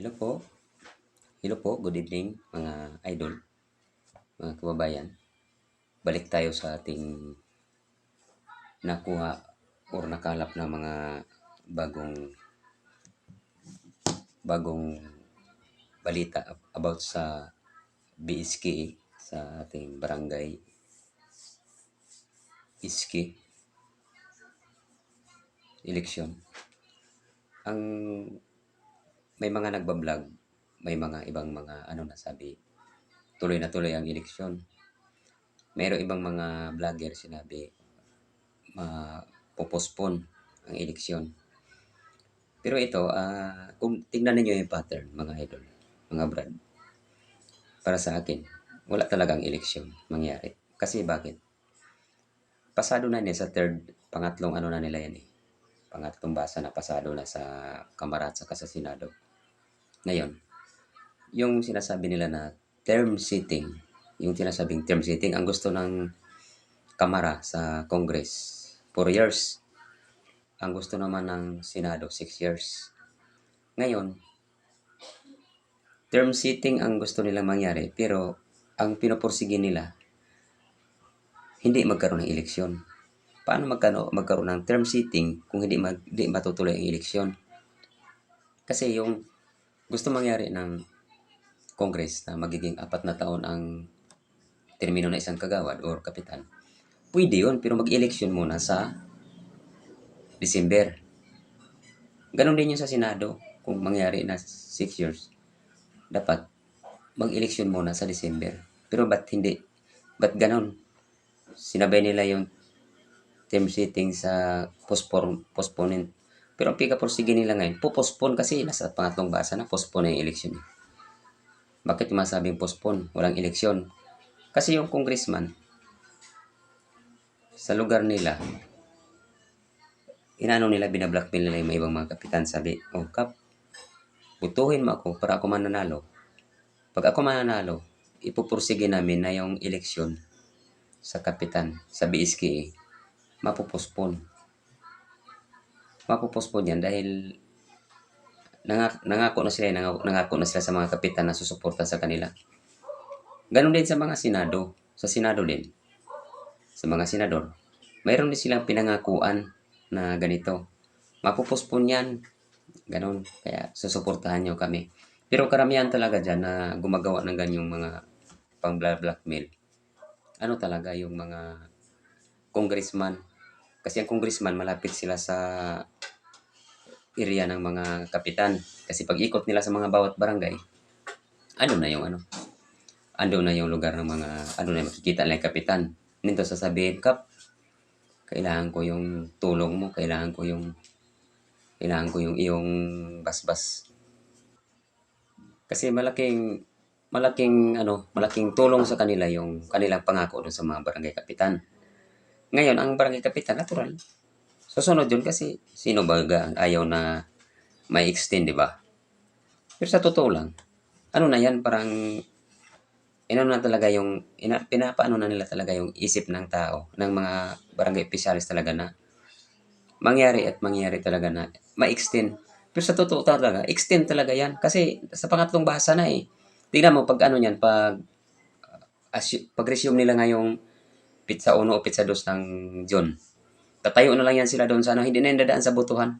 Hello po. Hello po, good evening mga idol, mga kababayan. Balik tayo sa ating nakuha or nakalap na mga bagong bagong balita about sa BSK sa ating barangay Iski election. Ang may mga nagbablog, may mga ibang mga ano na sabi, tuloy na tuloy ang eleksyon. Mayroong ibang mga vlogger sinabi, ma-postpone ang eleksyon. Pero ito, ah, kung tingnan niyo yung pattern, mga idol, mga brad, para sa akin, wala talagang eleksyon mangyari. Kasi bakit? Pasado na niya sa third, pangatlong ano na nila yan eh. Pangatlong basa na pasado na sa Kamara at saka sa Senado. Ngayon, yung sinasabi nila na term sitting, yung sinasabing term sitting, ang gusto ng Kamara sa Congress, 4 years. Ang gusto naman ng Senado, 6 years. Ngayon, term sitting ang gusto nilang mangyari, pero ang pinoporsige nila, hindi magkaroon ng eleksyon. Paano magkano, magkaroon ng term sitting kung hindi, mag, hindi matutuloy ang eleksyon? Kasi yung gusto mangyari ng Congress na magiging apat na taon ang termino na isang kagawad or kapitan, pwede yun, pero mag-eleksyon muna sa December. Ganon din yung sa Senado, kung mangyari na 6 years, dapat mag-eleksyon muna sa December. Pero ba't hindi? Ba't ganon? Sinabay nila yung term sitting sa postpone, postponent. Pero ang pika-porsige nila ngayon, pupospone kasi nasa pangatlong basa na postpone na yung eleksyon. eh. Bakit masabing postpone? Walang eleksyon. Kasi yung congressman, sa lugar nila, inano nila, binablockmail nila yung mga ibang mga kapitan. Sabi, oh kap, butuhin mo ako para ako mananalo. Pag ako mananalo, ipupursige namin na yung eleksyon sa kapitan, sa BSKA, mapupospon. Mapupospon yan dahil nangako, na sila, nangako, nangako na sila sa mga kapitan na susuporta sa kanila. Ganon din sa mga senado, sa senado din, sa mga senador. Mayroon din silang pinangakuan na ganito. Mapupospon yan. Ganon. Kaya susuportahan nyo kami. Pero karamihan talaga dyan na gumagawa ng ganyong mga pang blackmail. Ano talaga yung mga congressman. Kasi ang congressman malapit sila sa area ng mga kapitan. Kasi pag ikot nila sa mga bawat barangay, ano na yung ano? Ando na yung lugar ng mga, ano na makikita nila yung kapitan. Nito sasabihin, Kap, kailangan ko yung tulong mo, kailangan ko yung, kailangan ko yung iyong basbas. Kasi malaking, malaking, ano, malaking tulong sa kanila yung kanilang pangako dun sa mga barangay kapitan. Ngayon, ang barangay kapitan, natural. Susunod yun kasi sino ba ang ayaw na may extend, di ba? Pero sa totoo lang, ano na yan, parang ino na talaga yung, ina, pinapaano na nila talaga yung isip ng tao, ng mga barangay officials talaga na mangyari at mangyari talaga na ma-extend. Pero sa totoo talaga, extend talaga yan. Kasi sa pangatlong bahasa na eh. Tingnan mo, pag ano yan, pag, assu- pag resume nila ngayong pizza 1 o pizza 2 ng John, tatayo na lang yan sila doon sa ano, hindi na yan dadaan sa butuhan.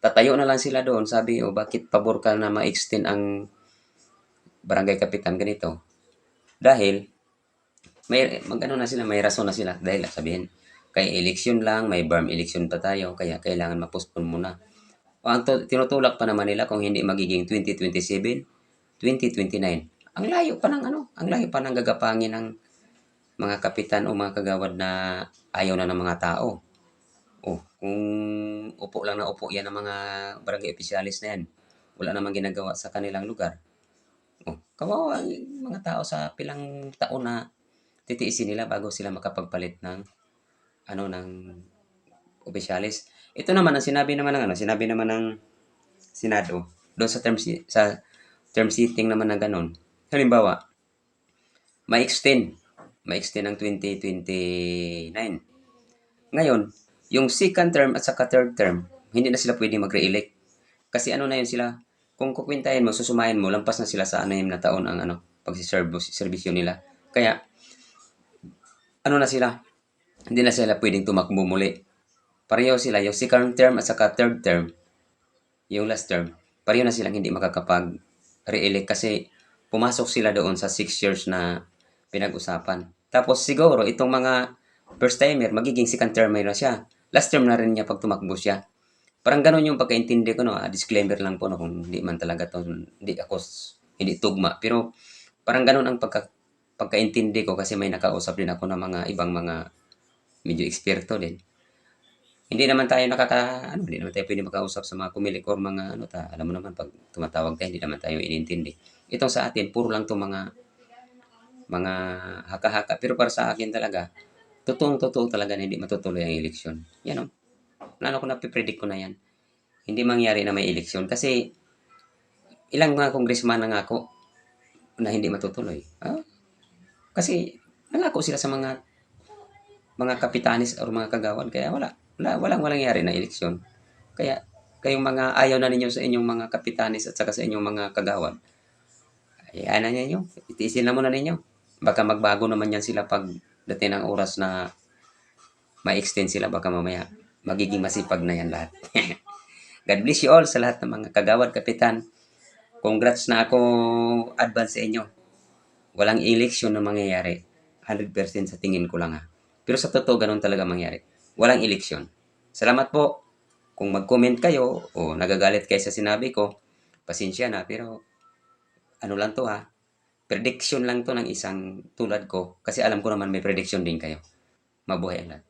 Tatayo na lang sila doon, sabi, o bakit pabor ka na ma-extend ang barangay kapitan ganito? Dahil, may, mag-ano na sila, may rason na sila. Dahil, sabihin, kay election lang, may berm election pa tayo, kaya kailangan ma-postpone muna. O ang to- tinutulak pa naman nila kung hindi magiging 2027, 2029. Ang layo pa ng ano, ang layo pa ng gagapangin ng mga kapitan o mga kagawad na ayaw na ng mga tao. Oh, kung upo lang na upo yan ng mga barangay officialis na yan, wala namang ginagawa sa kanilang lugar. Oh, kawawa ang mga tao sa pilang taon na titiisin nila bago sila makapagpalit ng ano ng officialis. Ito naman ang sinabi naman ng ano, sinabi naman ng Senado doon sa term sa term sitting naman na ganun. Halimbawa, ma-extend, ma-extend ng 2029. Ngayon, yung second term at saka third term, hindi na sila pwede mag-re-elect. Kasi ano na yun sila, kung kukwintahin mo, susumahin mo, lampas na sila sa anim na taon ang ano, pagsiservisyo nila. Kaya, ano na sila, hindi na sila pwedeng tumakbo muli. Pareho sila, yung second term at saka third term, yung last term, pareho na silang hindi makakapag-re-elect kasi pumasok sila doon sa 6 years na pinag-usapan. Tapos siguro, itong mga first timer, magiging second termer na siya. Last term na rin niya pag tumakbo siya. Parang ganun yung pagkaintindi ko, no? Ah, disclaimer lang po, no? Kung hindi man talaga to, hindi ako, hindi tugma. Pero, parang ganun ang pagka, pagkaintindi ko kasi may nakausap din ako ng mga ibang mga medyo eksperto din. Hindi naman tayo nakaka, ano, hindi naman tayo pwede makausap sa mga kumilik or mga, ano ta, alam mo naman, pag tumatawag tayo, hindi naman tayo inintindi. Itong sa atin, puro lang to mga, mga haka-haka. Pero para sa akin talaga, totoong totoo talaga na hindi matutuloy ang eleksyon. Yan o. Ano ko napipredict ko na yan. Hindi mangyari na may eleksyon kasi ilang mga congressman nangako na hindi matutuloy. Ah, kasi nangako sila sa mga mga kapitanis o mga kagawan kaya wala wala walang walang nangyari na eleksyon. Kaya kayong mga ayaw na ninyo sa inyong mga kapitanis at saka sa inyong mga kagawan. Ayan na ninyo. Itiisin na muna ninyo. Baka magbago naman yan sila pag dating ng oras na ma-extend sila baka mamaya magiging masipag na yan lahat. God bless you all sa lahat ng mga kagawad, kapitan. Congrats na ako advance sa inyo. Walang eleksyon na mangyayari. 100% sa tingin ko lang ha. Pero sa totoo, ganun talaga mangyari. Walang eleksyon. Salamat po. Kung mag-comment kayo o nagagalit kayo sa sinabi ko, pasensya na. Pero ano lang to ha. Prediction lang to ng isang tulad ko. Kasi alam ko naman may prediction din kayo. Mabuhay ang lahat.